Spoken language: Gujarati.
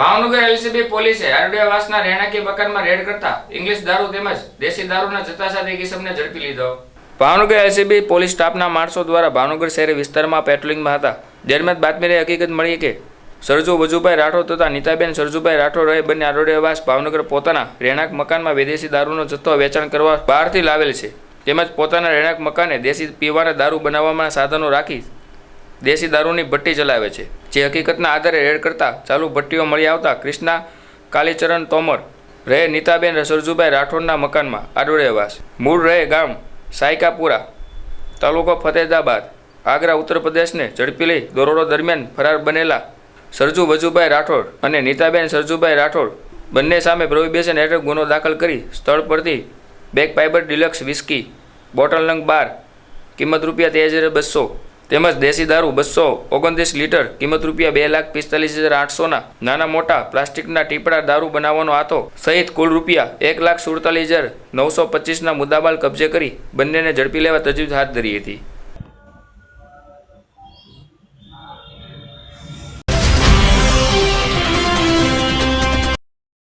ભાવનગર એલસીબી પોલીસે અરડિયાવાસના રહેણાંકી મકાનમાં રેડ કરતા ઇંગ્લિશ દારૂ તેમજ દેશી દારૂના જથ્થા સાથે કિસમને ઝડપી લીધો. ભાવનગર એલસીબી પોલીસ સ્ટાફના માણસો દ્વારા ભાવનગર શહેરી વિસ્તારમાં પેટ્રોલિંગમાં હતા. દરમિયાન બાતમીને હકીકત મળી કે સરજુ વજુભાઈ રાઠોડ તથા નીતાબેન સરજુભાઈ રાઠોડ રહે બંને આરોડિયાવાસ ભાવનગર પોતાના રહેણાંક મકાનમાં વિદેશી દારૂનો જથ્થો વેચાણ કરવા બહારથી લાવેલ છે. તેમજ પોતાના રહેણાંક મકાને દેશી પીવાના દારૂ બનાવવાના સાધનો રાખી દેશી દારૂની ભઠ્ઠી ચલાવે છે. જે હકીકતના આધારે રેડ કરતા ચાલુ ભઠ્ઠીઓ મળી આવતા ક્રિષ્ના કાલીચરણ તોમર રહે નીતાબેન સરજુભાઈ રાઠોડના મકાનમાં આડોડેવાસ મૂળ રહે ગામ સાયકાપુરા, તાલુકો ફતેદાબાદ આગ્રા, ઉત્તર પ્રદેશને ઝડપી લઈ દરોડો દરમિયાન ફરાર બનેલા સરજુ વજુભાઈ રાઠોડ અને નીતાબેન સરજુભાઈ રાઠોડ બંને સામે પ્રોહિબિશન હેઠળ ગુનો દાખલ કરી સ્થળ પરથી બેક પાઇબર ડિલક્સ વિસ્કી બોટલ નંગ બાર, કિંમત રૂપિયા તેર હજાર બસો તેમજ દેશી દારૂ બસો ઓગણત્રીસ લીટર, કિંમત રૂપિયા બે લાખ પિસ્તાલીસ હજાર આઠસોના નાના મોટા પ્લાસ્ટિકના ટીપડા દારૂ બનાવવાનો હાથો સહિત કુલ રૂપિયા એક લાખ સુડતાલીસ હજાર નવસો પચીસના મુદ્દામાલ કબજે કરી બંનેને ઝડપી લેવા તજવીજ હાથ ધરી હતી.